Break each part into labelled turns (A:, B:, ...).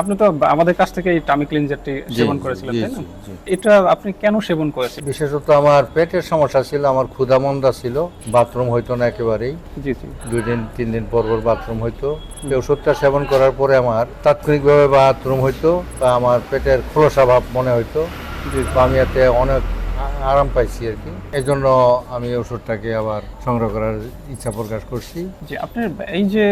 A: আপনি তো আমাদের কাছ থেকে এই টামি ক্লিনজারটি সেবন করেছিলেন তাই না। এটা আপনি কেন সেবন করেছেন
B: বিশেষত আমার পেটের সমস্যা ছিল আমার ক্ষুধা মন্দা ছিল বাথরুম হইতো না একেবারেই।
A: জি জি।
B: দুই দিন তিন দিন পর পর বাথরুম হইতো। এই ওষুধটা সেবন করার পরে আমার তাৎক্ষণিকভাবে বাথরুম হইতো বা আমার পেটের খোলসা ভাব মনে হইতো।
A: জি
B: আমি এতে অনেক আরাম পাইছি আর কি। এই জন্য আমি ওষুধটাকে আবার সংগ্রহ করার ইচ্ছা প্রকাশ করছি।
A: যে আপনার এই যে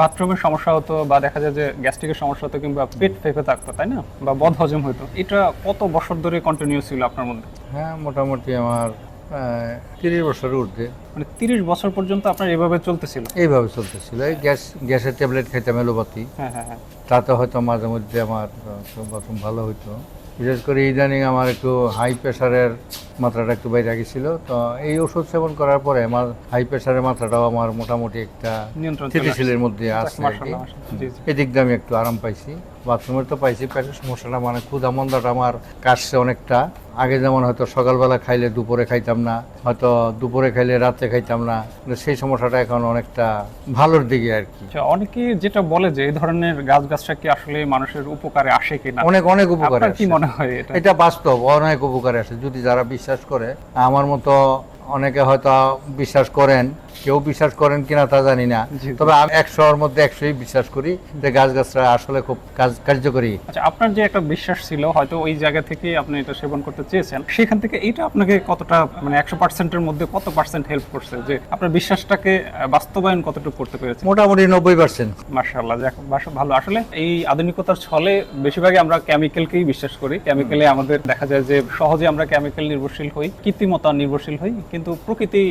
A: বাথরুমের সমস্যা হতো বা দেখা যায় যে গ্যাস্ট্রিকের সমস্যা হতো কিংবা পেট ফেপে থাকতো তাই না? বা বদ হজম হতো এটা কত বছর ধরে কন্টিনিউ ছিল আপনার মধ্যে?
B: হ্যাঁ মোটামুটি আমার তিরিশ বছরের ঊর্ধ্বে।
A: মানে তিরিশ বছর পর্যন্ত আপনার এভাবে চলতেছিল?
B: এইভাবে চলতেছিল। এই গ্যাস গ্যাসের ট্যাবলেট খাইতাম এলোপাতি
A: হ্যাঁ হ্যাঁ হ্যাঁ।
B: তাতে হয়তো মাঝে মধ্যে আমার বাথরুম ভালো হইতো। বিশেষ করে ইদানিং আমার একটু হাই প্রেশারের মাত্রাটা একটু বাইরে গেছিল। তো এই ওষুধ সেবন করার পরে আমার হাই প্রেশারের মাত্রাটাও আমার মোটামুটি একটা স্থিতিশীলের মধ্যে
A: আসছে। জি।
B: এদিক দিয়ে আমি একটু আরাম পাইছি। বাথরুমের তো পাইছি পেটের সমস্যাটা মানে ক্ষুধা মন্দাটা আমার কাটছে অনেকটা। আগে যেমন হয়তো সকালবেলা খাইলে দুপুরে খাইতাম না হয়তো দুপুরে খাইলে রাতে খাইতাম না সেই সমস্যাটা এখন অনেকটা ভালোর দিকে আর কি।
A: আচ্ছা অনেকে যেটা বলে যে এই ধরনের গাছ গাছটা কি আসলে মানুষের উপকারে আসে কিনা?
B: অনেক অনেক উপকার
A: কি মনে হয় এটা?
B: এটা বাস্তব অনেক উপকারে আসে যদি যারা বিশ্বাস করে। আমার মতো অনেকে হয়তো বিশ্বাস করেন কেউ বিশ্বাস করেন কিনা তা জানি না। তবে আমি একশোর মধ্যে একশোই বিশ্বাস করি যে গাছ গাছরা আসলে খুব কাজ কার্যকরী।
A: আচ্ছা আপনার যে একটা বিশ্বাস ছিল হয়তো ওই জায়গা থেকে আপনি এটা সেবন করতে চেয়েছেন সেখান থেকে এটা আপনাকে কতটা মানে একশো পার্সেন্টের মধ্যে কত পার্সেন্ট হেল্প করছে? যে আপনার বিশ্বাসটাকে বাস্তবায়ন কতটুকু করতে পেরেছে?
B: মোটামুটি নব্বই পার্সেন্ট
A: মার্শাল্লাহ যাক ভালো। আসলে এই আধুনিকতার ছলে বেশিরভাগই আমরা কেমিক্যালকেই বিশ্বাস করি। কেমিক্যালে আমাদের দেখা যায় যে সহজে আমরা কেমিক্যাল নির্ভরশীল হই কৃত্রিমতা নির্ভরশীল হই কিন্তু প্রকৃতি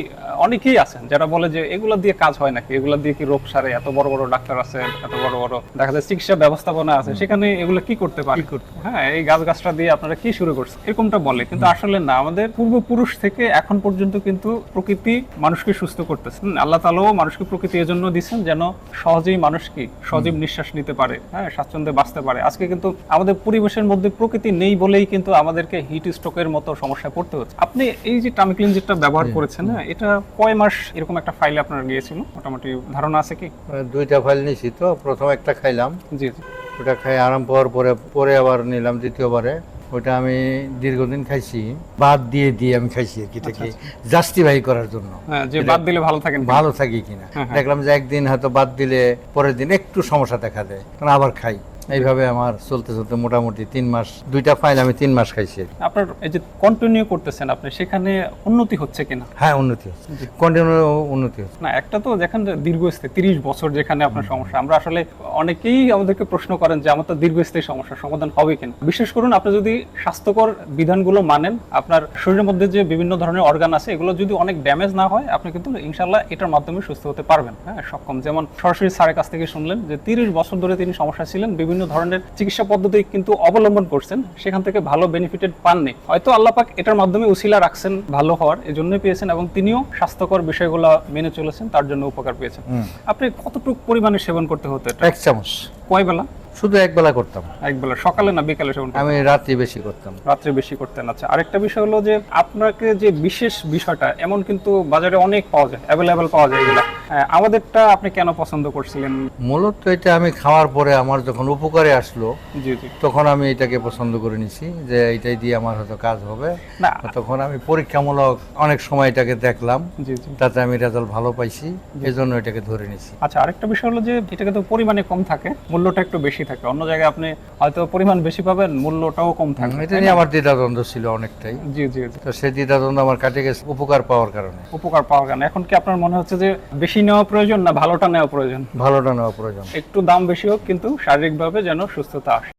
A: অনেকেই আছেন যারা বলে যে এগুলো দিয়ে কাজ হয় নাকি? এগুলো দিয়ে কি রোগ সারে? এত বড় বড় ডাক্তার আছে এত বড় বড় দেখা যায় চিকিৎসা ব্যবস্থাপনা আছে সেখানে এগুলো কি করতে পারে? হ্যাঁ এই গাছ গাছটা দিয়ে আপনারা কি শুরু করছেন? এরকমটা বলে কিন্তু আসলে না আমাদের পূর্বপুরুষ থেকে এখন পর্যন্ত কিন্তু প্রকৃতি মানুষকে সুস্থ করতেছে। আল্লাহ তালাও মানুষকে প্রকৃতি এজন্য দিচ্ছেন যেন সহজেই মানুষ কি সজীব নিঃশ্বাস নিতে পারে হ্যাঁ স্বাচ্ছন্দ্যে বাঁচতে পারে। আজকে কিন্তু আমাদের পরিবেশের মধ্যে প্রকৃতি নেই বলেই কিন্তু আমাদেরকে হিট স্ট্রোকের মতো সমস্যায় পড়তে হচ্ছে। আপনি এই যে টামিক্লিন যেটা ব্যবহার করেছেন হ্যাঁ এটা কয় মাস এরকম একটা ফাইলে আপনার গিয়েছিল? মোটামুটি ধারণা আছে কি?
B: দুইটা ফাইল নিছি তো প্রথম একটা খাইলাম।
A: জি জি।
B: ওটা খাই আরাম পাওয়ার পরে পরে আবার নিলাম দ্বিতীয়বারে। ওটা আমি দীর্ঘদিন খাইছি। বাদ দিয়ে দিয়ে আমি খাইছি আর কি এটাকে জাস্টিফাই করার জন্য।
A: হ্যাঁ যে বাদ দিলে ভালো থাকেন
B: ভালো থাকি কিনা।
A: হ্যাঁ, হ্যাঁ।
B: দেখলাম যে একদিন হয়তো বাদ দিলে পরের দিন একটু সমস্যা দেখা দেয়। তখন আবার খাই। এইভাবে আমার চলতে চলতে মোটামুটি তিন মাস দুইটা ফাইল আমি তিন মাস খাইছি
A: আপনার এই যে কন্টিনিউ করতেছেন আপনি সেখানে উন্নতি হচ্ছে কিনা?
B: হ্যাঁ উন্নতি হচ্ছে। কন্টিনিউ উন্নতি হচ্ছে।
A: না একটা তো যেখানে দীর্ঘস্থায়ী তিরিশ বছর যেখানে আপনার সমস্যা আমরা আসলে অনেকেই আমাদেরকে প্রশ্ন করেন যে আমার তো দীর্ঘস্থায়ী সমস্যা সমাধান হবে কিনা? বিশেষ করুন আপনি যদি স্বাস্থ্যকর বিধানগুলো মানেন আপনার শরীরের মধ্যে যে বিভিন্ন ধরনের অর্গান আছে এগুলো যদি অনেক ড্যামেজ না হয় আপনি কিন্তু ইনশাল্লাহ এটার মাধ্যমে সুস্থ হতে পারবেন। হ্যাঁ সক্ষম। যেমন সরাসরি স্যারের কাছ থেকে শুনলেন যে তিরিশ বছর ধরে তিনি সমস্যা ছিলেন বিভিন্ন ধরনের চিকিৎসা পদ্ধতি কিন্তু অবলম্বন করছেন সেখান থেকে ভালো বেনিফিটেড পাননি। হয়তো আল্লাপাক এটার মাধ্যমে উসিলা রাখছেন ভালো হওয়ার এজন্যই পেয়েছেন এবং তিনিও স্বাস্থ্যকর বিষয়গুলো মেনে চলেছেন তার জন্য উপকার পেয়েছেন। আপনি কতটুকু পরিমাণে সেবন করতে হতো এটা?
B: এক চামচ।
A: কয় বেলা
B: শুধু এক বেলা করতাম।
A: এক বেলা সকালে না বিকালে সেবন?
B: আমি রাত্রি বেশি করতাম।
A: রাত্রে বেশি করতেন আচ্ছা। আরেকটা বিষয় হলো যে আপনাকে যে বিশেষ বিষয়টা এমন কিন্তু বাজারে অনেক পাওয়া যায় অ্যাভেলেবেল পাওয়া যায় এগুলা। আমাদেরটা আপনি কেন পছন্দ করছিলেন?
B: মূলত এটা আমি খাওয়ার পরে আমার যখন উপকারে আসলো
A: জি জি।
B: তখন আমি এটাকে পছন্দ করে নিছি যে এটাই দিয়ে আমার হয়তো কাজ হবে।
A: না।
B: তখন আমি পরীক্ষামূলক অনেক সময় এটাকে দেখলাম
A: জি জি।
B: তাতে আমি রেজাল্ট ভালো পাইছি এই জন্য এটাকে ধরে নিছি।
A: আচ্ছা আরেকটা বিষয় হলো যে এটাকে তো পরিমাণে কম থাকে মূল্যটা একটু বেশি থাকে। অন্য জায়গায় আপনি হয়তো পরিমাণ বেশি পাবেন মূল্যটাও কম থাকবে
B: এটা নিয়ে আমার দ্বিধাদ্বন্দ্ব ছিল অনেকটাই।
A: জি জি জি।
B: তো সেই দ্বিধাদ্বন্দ্ব আমার কাটে গেছে উপকার পাওয়ার কারণে।
A: উপকার পাওয়ার কারণে। এখন কি আপনার মনে হচ্ছে যে বেশি নেওয়া প্রয়োজন না ভালোটা নেওয়া প্রয়োজন?
B: ভালোটা নেওয়া প্রয়োজন।
A: একটু দাম বেশি হোক কিন্তু শারীরিকভাবে যেন সুস্থতা আসে।